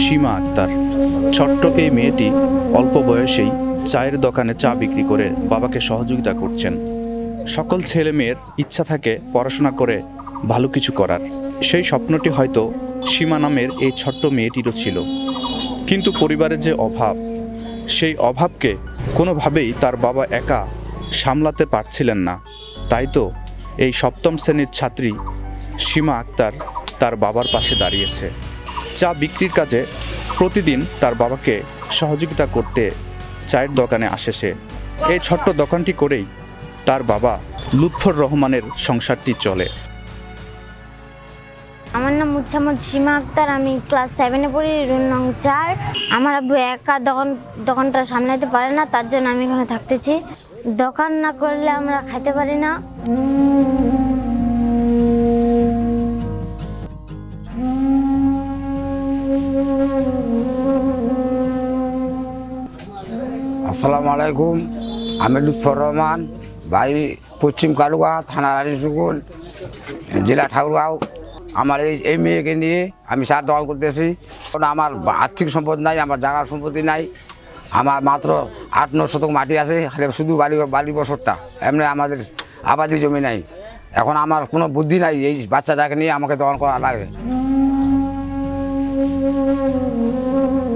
সীমা আক্তার। ছোট্ট এই মেয়েটি অল্প বয়সেই চায়ের দোকানে চা বিক্রি করে বাবাকে সহযোগিতা করছেন। সকল ছেলে মেয়ের ইচ্ছা থাকে পড়াশোনা করে ভালো কিছু করার। সেই স্বপ্নটি হয়তো সীমা নামের এই ছোট্ট মেয়েটিরও ছিল। কিন্তু পরিবারের যে অভাব, সেই অভাবকে কোনোভাবেই তার বাবা একা সামলাতে পারছিলেন না। তাই তো এই সপ্তম শ্রেণির ছাত্রী সীমা আক্তার তার বাবার পাশে দাঁড়িয়েছে। চা বিক্রির কাজে প্রতিদিন তার বাবাকে সহযোগিতা করতে চায়ের দোকানে আসে সে। এই ছোট্ট দোকানটি করেই তার বাবা লুৎফর রহমানের সংসারটি চলে। আমার নাম মুচ্ছামদ সীমা আক্তার, আমি ক্লাস সেভেনে পড়ি, রুম নং চার। আমার আব্বু একা দোকান, দোকানটা সামলাতে পারে না, তার জন্য আমি এখানে থাকতেছি। দোকান না করলে আমরা খাইতে পারি না। আসসালামু আলাইকুম, আমি লুৎফর রহমান বাড়ি পশ্চিম কালুগা থানা রানীশুকুল জেলা ঠাকুরগাঁও। আমার এই এই মেয়েকে নিয়ে আমি সার দখল করতেছি। কারণ আমার আর্থিক সম্পদ নাই, আমার জায়গার সম্পত্তি নাই। আমার মাত্র আট ন শতক মাটি আছে, খালি শুধু বালি বালি বছরটা। এমনি আমাদের আবাদি জমি নাই। এখন আমার কোনো বুদ্ধি নাই, এই বাচ্চাটাকে নিয়ে আমাকে দখল করা লাগে। Thank you.